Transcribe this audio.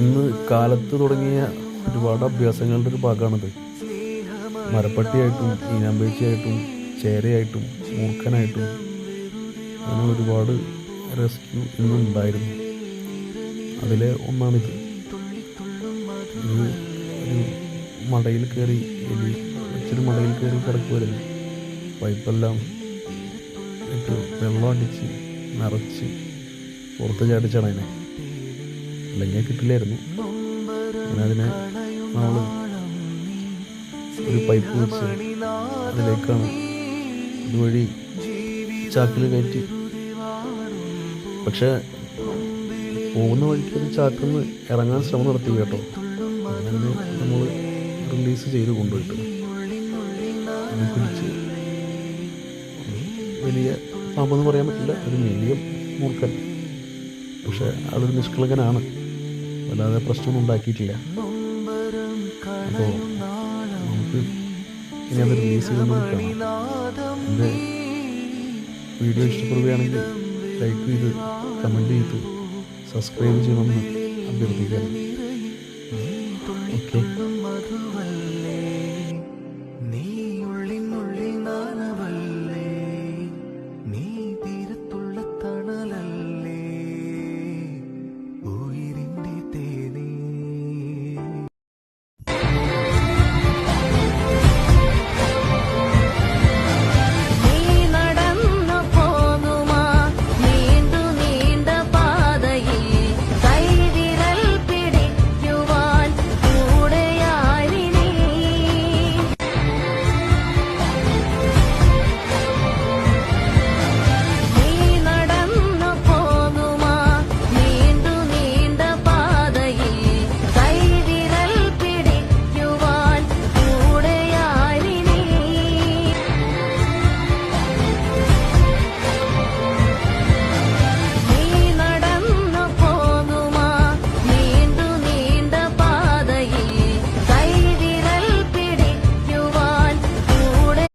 ഇന്ന് കാലത്ത് തുടങ്ങിയ ഒരുപാട് അഭ്യാസങ്ങളുടെ ഒരു ഭാഗമാണിത്. മരപ്പട്ടിയായിട്ടും ഈനാമ്പേച്ചിയായിട്ടും ചേരയായിട്ടും മൂർഖനായിട്ടും അങ്ങനെ ഒരുപാട് റെസ്ക്യൂ ഇന്നുണ്ടായിരുന്നു. അതിലെ ഒന്നാണിത്. ഒരു മടയിൽ കയറി എലി വെച്ചൊരു മടയിൽ കയറി കിടക്കുമായിരുന്നു പൈപ്പെല്ലാം വെള്ളം അടിച്ച് നിറച്ച് പുറത്ത് ചാടിച്ചാണ് അതിനെ. അല്ലെങ്കിൽ കിട്ടില്ലായിരുന്നു. അതിനെ ഒരു പൈപ്പ് വെച്ച് അതിലേക്കാണ്. ഇതുവഴി ചാക്കിൽ കയറ്റി. പക്ഷെ പോകുന്ന വഴിക്ക് ഒരു നിന്ന് ഇറങ്ങാൻ ശ്രമം നടത്തി കേട്ടോ. അങ്ങനെ നമ്മൾ റിലീസ് ചെയ്ത് കൊണ്ടുപോയിട്ടു. പിടിച്ച് വലിയ പാമ്പെന്ന് പറയാൻ പറ്റില്ല. ഒരു മീഡിയം മൂർക്കൻ പക്ഷെ അതൊരു നിഷ്കളങ്കനാണ്. വല്ലാതെ പ്രശ്നമൊന്നും ഉണ്ടാക്കിയിട്ടില്ല. അപ്പോൾ നമുക്ക് വീഡിയോ ഇഷ്ടപ്പെടുകയാണെങ്കിൽ ലൈക്ക് ചെയ്ത് കമന്റ് ചെയ്ത്. സബ്സ്ക്രൈബ് ചെയ്യണമെന്ന് അഭ്യർത്ഥിക്കാറുണ്ട്